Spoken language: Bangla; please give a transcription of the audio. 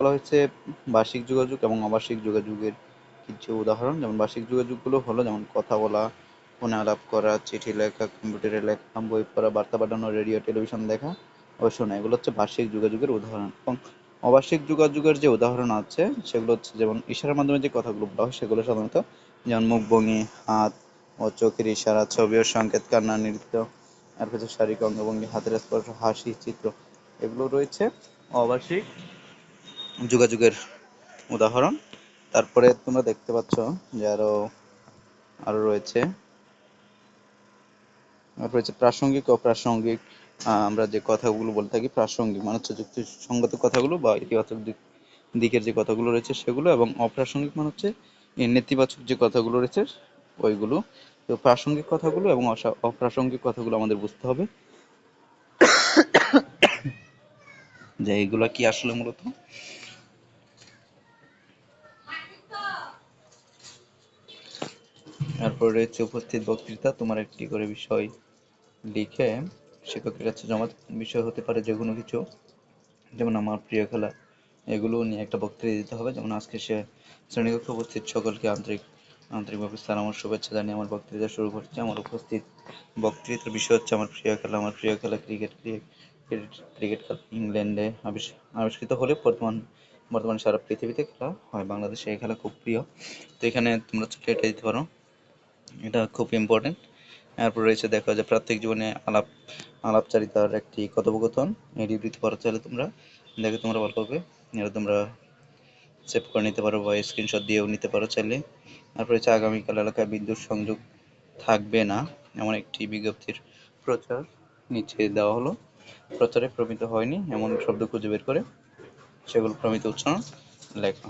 বলা হয়েছে বার্ষিক যোগাযোগ এবং অবার্ষিক যোগাযোগের কিছু উদাহরণ। যেমন বার্ষিক যোগাযোগগুলো হলো, যেমন কথা বলা, ফোনে আলাপ করা, চিঠি লেখা, কম্পিউটারে লেখা, বই পড়া, বার্তা পাঠানো, রেডিও, টেলিভিশন দেখা ও শোনা। এগুলো হচ্ছে বার্ষিক যোগাযোগের উদাহরণ। এবং অবার্ষিক যোগাযোগের যে উদাহরণ আছে, সেগুলো হচ্ছে যেমন ইশারার মাধ্যমে যে কথাগুলো বলা হয়, সেগুলো সাধারণত যেমন মুখ মুখভঙ্গি হাত ও চোখের ইশারা, ছবি ও সংকেত, কান্না, নৃত্য আর হচ্ছে শারীরিক অঙ্গভঙ্গি, হাতের স্পর্শ, হাসি, চিত্র, এগুলো রয়েছে। অবার্ষিক যোগাযোগের উদাহরণ। তারপরে তোমরা দেখতে পাচ্ছ যে আরও আরও রয়েছে। রয়েছে প্রাসঙ্গিক, অপ্রাসঙ্গিক আমরা যে কথাগুলো বলে থাকি, প্রাসঙ্গিক মানে হচ্ছে যুক্তিসঙ্গত কথাগুলো বা ইতিবাচক দিক, দিকের যে কথাগুলো রয়েছে সেগুলো এবং অপ্রাসঙ্গিক মানে হচ্ছে নেতিবাচক যে কথাগুলো রয়েছে ওইগুলো। তো প্রাসঙ্গিক কথাগুলো এবং অপ্রাসঙ্গিক কথাগুলো আমাদের বুঝতে হবে। যে এইগুলা কি আসলে মূলত? তারপর রয়েছে উপস্থিত বক্তৃতা, তোমার একটি করে বিষয় লিখে শিক্ষকের কাছে জমা বিষয় হতে পারে যে কোনো কিছু। যেমন আমার প্রিয় খেলা, এগুলো নিয়ে একটা বক্তৃতা দিতে হবে। যেমন আজকে সে শ্রেণীকক্ষে উপস্থিত, সকলকে আন্তরিক, আন্তরিকভাবে স্যার আমার শুভেচ্ছা জানিয়ে আমার বক্তৃতা শুরু করছি। আমার উপস্থিত বক্তৃতার বিষয় হচ্ছে আমার প্রিয় খেলা। আমার প্রিয় খেলা ক্রিকেট ক্রিকেট ক্রিকেট খেলা ইংল্যান্ডে আবিষ- আবিষ্কৃত হলে বর্তমান, বর্তমানে সারা পৃথিবীতে খেলা হয়। বাংলাদেশে এই খেলা খুব প্রিয়। তো এখানে তোমরা এটা দিতে পারো। এটা খুব ইম্পর্টেন্ট এরপর রয়েছে দেখো যে প্রত্যেক জীবনে আলাপ, আলাপচারিতার একটি কথোপকথন। এটি দিতে পারো চাইলে তোমরা, দেখে তোমরা ভালো হবে এটা তোমরা সেভ করে নিতে পারো বা স্ক্রিনশট দিয়েও নিতে পারো চাইলে। তারপর হচ্ছে আগামীকাল এলাকায় বিদ্যুৎ সংযোগ থাকবে না, এমন একটি বিজ্ঞপ্তির প্রচার নিচে দেওয়া হলো। প্রচারে প্রমিত হয়নি, এমন শব্দ খুঁজে বের করে, সেগুলো প্রমিত উচ্চারণ লেখা।